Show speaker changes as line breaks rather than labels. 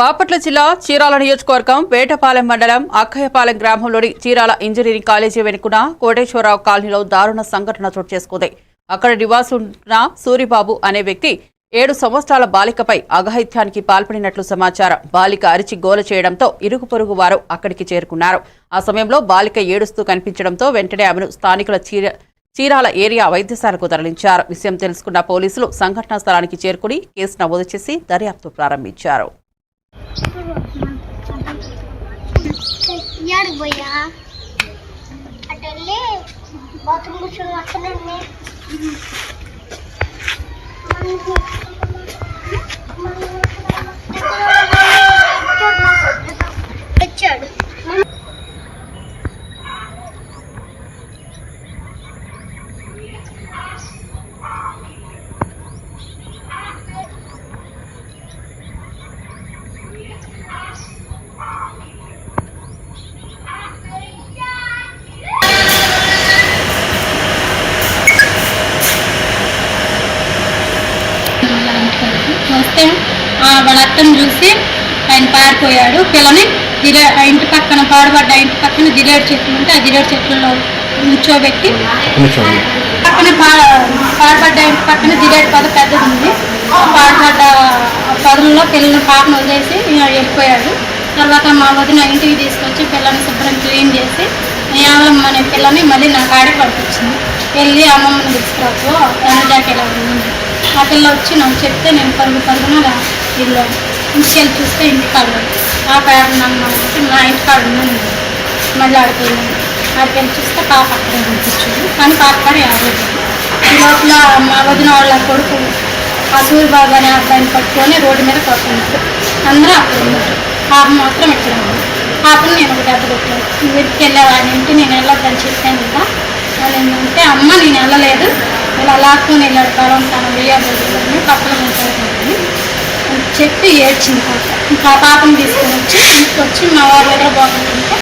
బాపట్ల జిల్లా చీరాల నియోజకవర్గం వేటపాలెం మండలం అక్కయ్యపాలెం గ్రామంలోని చీరాల ఇంజనీరింగ్ కాలేజీ వెనుకున్న కోటేశ్వరరావు కాలనీలో దారుణ సంఘటన చోటు చేసుకుంది అక్కడ నివాసున్న సూరిబాబు అనే వ్యక్తి ఏడు సంవత్సరాల బాలికపై అగహైత్యానికి పాల్పడినట్లు సమాచారం బాలిక అరిచి గోల చేయడంతో ఇరుగు పొరుగు వారు అక్కడికి చేరుకున్నారు ఆ సమయంలో బాలిక ఏడుస్తూ కనిపించడంతో వెంటనే ఆమెను స్థానికుల చీర చీరాల ఏరియా వైద్యశాలకు తరలించారు విషయం తెలుసుకున్న పోలీసులు సంఘటనా స్థలానికి చేరుకుని కేసు నమోదు చేసి దర్యాప్తు ప్రారంభించారు यार भैया अटले बहुत मुश्किल मसलन में Thank you.
అతను వాళ్ళ అత్తను చూసి ఆయన పారిపోయాడు పిల్లని జిలే ఇంటి పక్కన పాడుబడ్డ ఇంటి పక్కన జిలేడు చెట్లు ఉంటే ఆ జిలేడు చెట్లలో కూర్చోబెట్టి పక్కన పాడుబడ్డ ఇంటి పక్కన జిలేడు పద పెద్దది ఉంది పాడుబడ్డ పదంలో పిల్లల్ని పాపను వదిలేసి వెళ్ళిపోయాడు తర్వాత మా వదిన ఇంటికి తీసుకొచ్చి పిల్లని శుభ్రం క్లీన్ చేసి యావలమ్మ మన పిల్లని మళ్ళీ నాకు ఆడపడుకొచ్చింది వెళ్ళి అమ్మమ్మని తీసుకురాకు ఆటల్లో వచ్చి నాకు చెప్తే నేను పరుగు పరుగున వీళ్ళు ఇంటికెళ్ళి చూస్తే ఇంటి కాళ్ళు ఆ పాప నన్ను నా ఇంటికాడు ఉన్నాను మళ్ళీ ఆడిపోయినాను ఆడిపోయి చూస్తే పాప అక్కడే కనిపించింది కానీ పాప కానీ యాభై ఈ లోపల మా వదిన వాళ్ళ కొడుకు ఆ సూర్యబాబు అనే అబ్బాయిని పట్టుకొని రోడ్డు మీద కొడుతున్నారు అందరూ అక్కడ ఉన్నారు పాప మాత్రం ఇక్కడ ఉంది పాపను నేను ఒక దెబ్బ కొట్టాను నువ్వు వెళ్ళావా వాడి ఇంటి నేను వెళ్ళొద్దని చెప్పాను కదా వాళ్ళు ఏంటంటే అమ్మ నేను వెళ్ళలేదు ఇలా లాక్కొని ఇలా బలవంతాన ఉయ్యాలని పక్కన ఉంటుంది చెప్పి ఏడ్చింది పాప ఇంకా పాపను తీసుకొని వచ్చి తీసుకొచ్చి మా వారి దగ్గర బాగుంటుంటే